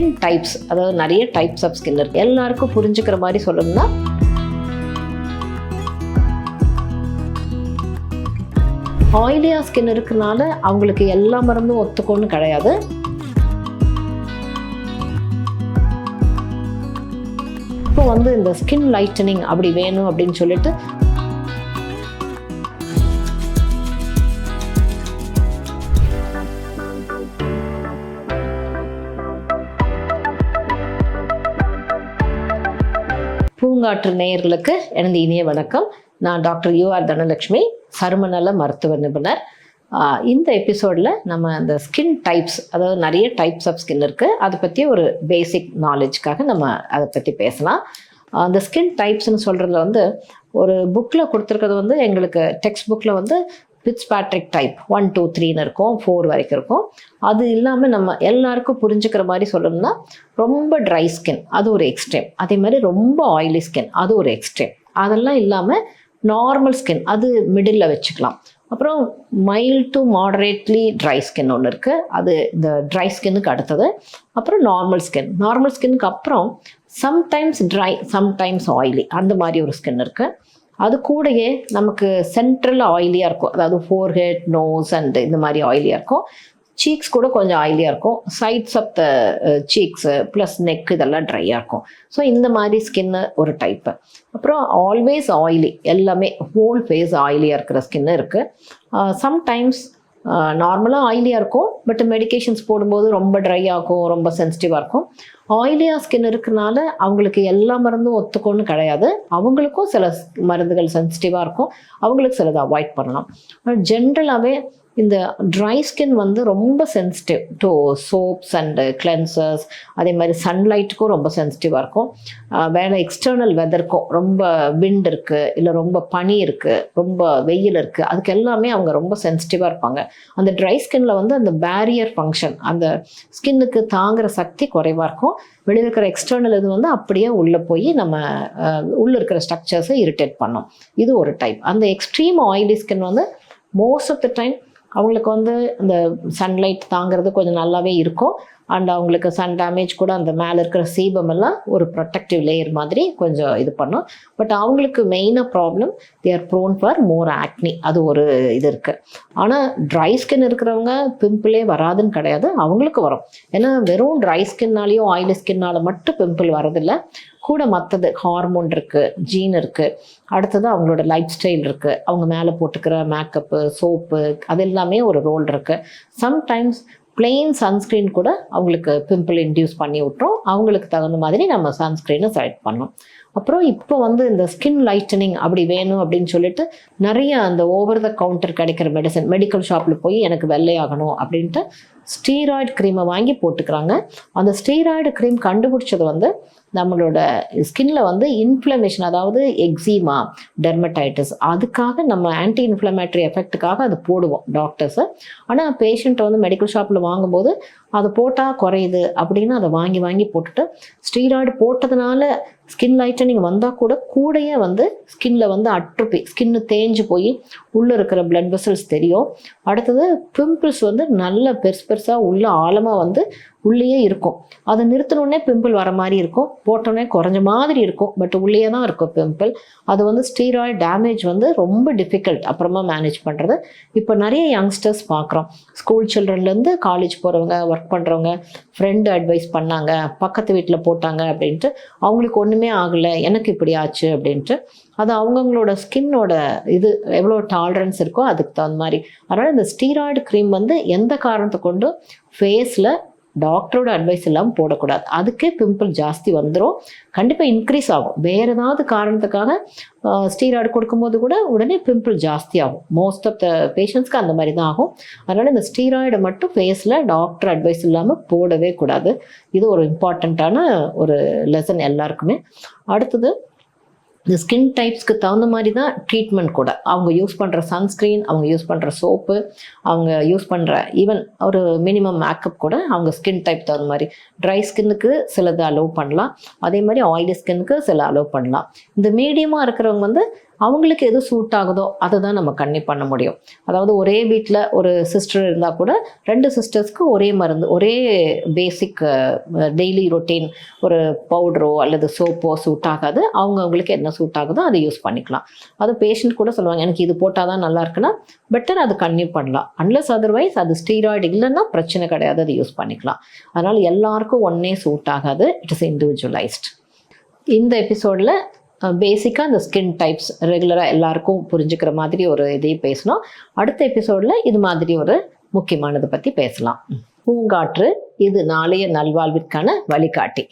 Skin types அதாவது நிறைய types of skin இருக்குது எல்லாருக்கும் புரிஞ்சுக்கிற மாதிரி சொல்லணும்னா ஆயிலியாக ஸ்கின் இருக்கிறனால அவங்களுக்கு எல்லா மருந்தும் ஒத்துக்கோன்னு கிடையாது. இப்போ வந்து இந்த ஸ்கின் லைட்டனிங் அப்படி வேணும் அப்படின்னு சொல்லிட்டு பூங்காற்று நேயர்களுக்கு எனது இனிய வணக்கம். நான் டாக்டர் யூஆர் தனலட்சுமி சருமநல மருத்துவ நிபுணர். இந்த எபிசோடில் நம்ம அந்த ஸ்கின் டைப்ஸ் அதாவது நிறைய டைப்ஸ் ஆஃப் ஸ்கின் இருக்குது அதை பற்றி ஒரு பேசிக் நாலேஜ்க்காக நம்ம அதை பற்றி பேசலாம். அந்த ஸ்கின் டைப்ஸ்னு சொல்கிறதுல வந்து ஒரு புக்கில் கொடுத்துருக்கிறது வந்து எங்களுக்கு டெக்ஸ்ட் புக்கில் வந்து Fitzpatrick type one two த்ரீன்னு இருக்கும். ஃபோர் வரைக்கும் இருக்கும். அது இல்லாமல் நம்ம எல்லாருக்கும் புரிஞ்சுக்கிற மாதிரி சொல்லணும்னா ரொம்ப ட்ரை ஸ்கின் அது ஒரு எக்ஸ்ட்ரீம் அதே மாதிரி ரொம்ப ஆயிலி ஸ்கின் அது ஒரு எக்ஸ்ட்ரீம் அதெல்லாம் இல்லாமல் நார்மல் ஸ்கின் அது மிடில் வச்சுக்கலாம். அப்புறம் mild to moderately dry skin ஒன்று இருக்குது அது இந்த ட்ரை ஸ்கின்னுக்கு அடுத்தது. அப்புறம் நார்மல் ஸ்கின் நார்மல் ஸ்கின்னுக்கு அப்புறம் சம்டைம்ஸ் ட்ரை சம்டைம்ஸ் ஆயிலி அந்த மாதிரி ஒரு ஸ்கின் இருக்குது அது கூடயே நமக்கு சென்ட்ரல் ஆயிலியாக இருக்கும். அதாவது ஃபோர்ஹெட் நோஸ் அண்ட் இந்த மாதிரி ஆயிலியாக இருக்கும். சீக்ஸ் கூட கொஞ்சம் ஆயிலியாக இருக்கும். Sides of the cheeks plus neck இதெல்லாம் ட்ரையாக இருக்கும். ஸோ இந்த மாதிரி ஸ்கின்னு ஒரு டைப்பு அப்புறம் ஆல்வேஸ் ஆயிலி எல்லாமே ஹோல் ஃபேஸ் ஆயிலியாக இருக்கிற ஸ்கின்னு இருக்குது சம்டைம்ஸ் நார்மலாக ஆயிலியாக இருக்கும். பட் மெடிகேஷன்ஸ் போடும்போது ரொம்ப ட்ரை ஆகும் ரொம்ப சென்சிட்டிவாக இருக்கும். ஆயிலியாக ஸ்கின் இருக்கிறனால அவங்களுக்கு எல்லா மருந்தும் ஒத்துக்கோன்னு கிடையாது. அவங்களுக்கும் சில மருந்துகள் சென்சிட்டிவாக இருக்கும். அவங்களுக்கு சிலதை அவாய்ட் பண்ணலாம். ஜென்ரலாகவே இந்த ட்ரை ஸ்கின் வந்து ரொம்ப sensitive to soaps and cleansers அதே மாதிரி சன்லைட்டுக்கும் ரொம்ப சென்சிட்டிவாக இருக்கும். வேறு எக்ஸ்டர்னல் வெதருக்கும் ரொம்ப விண்ட் இருக்குது இல்லை ரொம்ப பனி இருக்குது ரொம்ப வெயில் இருக்குது அதுக்கு எல்லாமே அவங்க ரொம்ப சென்சிட்டிவாக இருப்பாங்க. அந்த ட்ரை ஸ்கின்ல வந்து அந்த பேரியர் ஃபங்க்ஷன் அந்த ஸ்கின்னுக்கு தாங்குற சக்தி குறைவாக இருக்கும். வெளியில் இருக்கிற எக்ஸ்டர்னல் இது வந்து அப்படியே உள்ளே போய் நம்ம உள்ளே இருக்கிற ஸ்ட்ரக்சர்ஸை இரிட்டேட் பண்ணும். இது ஒரு டைப் அந்த எக்ஸ்ட்ரீம் ஆயிலி ஸ்கின் வந்து மோஸ்ட் ஆஃப் த டைம் அவங்களுக்கு வந்து அந்த சன்லைட் தாங்கிறது கொஞ்சம் நல்லாவே இருக்கும். அண்ட் அவங்களுக்கு சன் டேமேஜ் கூட அந்த மேலே இருக்கிற சீபம் எல்லாம் ஒரு ப்ரொடெக்டிவ் லேயர் மாதிரி கொஞ்சம் இது பண்ணும். பட் அவங்களுக்கு மெயினாக problem they are prone for more acne அது ஒரு இது இருக்குது ஆனால் ட்ரை ஸ்கின் இருக்கிறவங்க பிம்பிளே வராதுன்னு கிடையாது அவங்களுக்கு வரும். ஏன்னா வெறும் ட்ரை ஸ்கின்னாலேயும் ஆயிலி ஸ்கின்னால மட்டும் பிம்பிள் வரதில்லை கூட மற்றது ஹார்மோன் இருக்குது ஜீன் இருக்குது அடுத்தது அவங்களோட லைஃப் ஸ்டைல் இருக்குது அவங்க மேலே போட்டுக்கிற மேக்கப்பு சோப்பு அது எல்லாமே ஒரு ரோல் இருக்குது சம்டைம்ஸ் பிளெயின் சன்ஸ்க்ரீன் கூட அவங்களுக்கு பிம்பிள் இன்டியூஸ் பண்ணி விட்ரும் அவங்களுக்கு தகுந்த மாதிரி நம்ம சன்ஸ்க்ரீனை செலக்ட் பண்ணோம் அப்புறம் இப்போ வந்து இந்த ஸ்கின் லைட்டனிங் அப்படி வேணும் அப்படின்னு சொல்லிட்டு நிறைய அந்த ஓவர் த கவுண்டர் கிடைக்கிற மெடிசன் மெடிக்கல் ஷாப்பில் போய் எனக்கு வெள்ளையாகணும் அப்படின்ட்டு ஸ்டீராய்டு க்ரீமை வாங்கி போட்டுக்கிறாங்க. அந்த ஸ்டீராய்டு க்ரீம் கண்டுபிடிச்சது வந்து நம்மளோட ஸ்கின்ல வந்து இன்ஃப்ளமேஷன் அதாவது எக்ஸிமா டெர்மடைட்டிஸ் அதுக்காக நம்ம ஆன்டி இன்ஃப்ளமேட்டரி எஃபெக்ட்டுக்காக அது போடுவோம் டாக்டர்ஸு ஆனால் பேஷண்ட்டை வந்து மெடிக்கல் ஷாப்பில் வாங்கும்போது அதை போட்டால் குறையுது அப்படின்னு அதை வாங்கி வாங்கி போட்டுட்டு ஸ்டீராய்டு போட்டதுனால ஸ்கின் லைட்டனிங் வந்தால் கூட கூடயே வந்து ஸ்கின்ல வந்து அட்ரோபி ஸ்கின்னு தேஞ்சு போய் உள்ளே இருக்கிற பிளட் வெசல்ஸ் தெரியும். அடுத்தது பிம்பிள்ஸ் வந்து நல்ல பெருசு பெருசாக உள்ள ஆழமாக வந்து உள்ளேயே இருக்கும். அதை நிறுத்தினோடனே பிம்பிள் வர மாதிரி இருக்கும். போட்டோடனே குறைஞ்ச மாதிரி இருக்கும். பட் உள்ளேயே தான் இருக்கும் பிம்பிள் அது வந்து ஸ்டீராய்டு டேமேஜ் வந்து ரொம்ப டிஃபிகல்ட் அப்புறமா மேனேஜ் பண்ணுறது இப்போ நிறைய யங்ஸ்டர்ஸ் பார்க்குறோம். ஸ்கூல் சில்ட்ரன்லேருந்து காலேஜ் போகிறவங்க ஒர்க் பண்ணுறவங்க ஃப்ரெண்டு அட்வைஸ் பண்ணாங்க பக்கத்து வீட்டில் போட்டாங்க அப்படின்ட்டு அவங்களுக்கு ஒன்றுமே ஆகலை. எனக்கு இப்படி ஆச்சு அப்படின்ட்டு. அது அவங்கவுங்களோட ஸ்கின்னோட இது எவ்வளோ டாலரன்ஸ் இருக்கோ அதுக்கு தகுந்த மாதிரி. அதனால் இந்த ஸ்டீராய்டு க்ரீம் வந்து எந்த காரணத்தை கொண்டும் ஃபேஸில் டாக்டரோட அட்வைஸ் இல்லாமல் போடக்கூடாது. அதுக்கே பிம்பிள் ஜாஸ்தி வந்துடும் கண்டிப்பாக இன்க்ரீஸ் ஆகும். வேறு ஏதாவது காரணத்துக்காக ஸ்டீராய்டு கொடுக்கும்போது கூட உடனே பிம்பிள் ஜாஸ்தி ஆகும். மோஸ்ட் ஆஃப் த பேஷண்ட்ஸ்க்கு அந்த மாதிரி தான் ஆகும். அதனால் இந்த ஸ்டீராய்டை மட்டும் ஃபேஸில் டாக்டர் அட்வைஸ் இல்லாமல் போடவே கூடாது. இது ஒரு இம்பார்ட்டண்ட்டான ஒரு லெசன் எல்லாருக்குமே. அடுத்தது இந்த ஸ்கின் டைப்ஸ்க்கு தகுந்த மாதிரி தான் ட்ரீட்மெண்ட் கூட. அவங்க யூஸ் பண்ணுற சன்ஸ்க்ரீன் அவங்க யூஸ் பண்ணுற சோப்பு அவங்க யூஸ் பண்ணுற ஈவன் ஒரு மினிமம் மேக்கப் கூட அவங்க ஸ்கின் டைப் தகுந்த மாதிரி. ட்ரை ஸ்கின்னுக்கு சிலது அலோவ் பண்ணலாம். அதே மாதிரி ஆயிலி ஸ்கின்னுக்கு சில அலோவ் பண்ணலாம். இந்த மீடியமாக இருக்கிறவங்க வந்து அவங்களுக்கு எது சூட் ஆகுதோ அதை தான் நம்ம கண்ணி பண்ண முடியும். அதாவது ஒரே வீட்டில் ஒரு சிஸ்டர் இருந்தால் கூட ரெண்டு சிஸ்டர்ஸ்க்கு ஒரே மருந்து ஒரே பேசிக் டெய்லி ரொட்டீன் ஒரு பவுடரோ அல்லது சோப்போ சூட் ஆகாது. அவங்க அவங்களுக்கு என்ன சூட் ஆகுதோ அதை யூஸ் பண்ணிக்கலாம். அது பேஷண்ட் கூட சொல்லுவாங்க எனக்கு இது போட்டால் தான் நல்லா இருக்குன்னா பெட்டர் அது கண்ணி பண்ணலாம். அன்லஸ் அதர்வைஸ் அது ஸ்டீராய்டு இல்லைன்னா பிரச்சனை கிடையாது அதை யூஸ் பண்ணிக்கலாம். அதனால் எல்லாருக்கும் ஒன்றே சூட் ஆகாது இட் இஸ் இண்டிவிஜுவலைஸ்ட் இந்த எபிசோடில் பேசிக்காக இந்த ஸ்கின் டைப்ஸ் ரெகுலராக எல்லாருக்கும் புரிஞ்சுக்கிற மாதிரி ஒரு இதையும் பேசணும். அடுத்த எபிசோடில் இது மாதிரி ஒரு முக்கியமானதை பற்றி பேசலாம். பூங்காற்று இது நாளைய நல்வாழ்விற்கான வழிகாட்டி.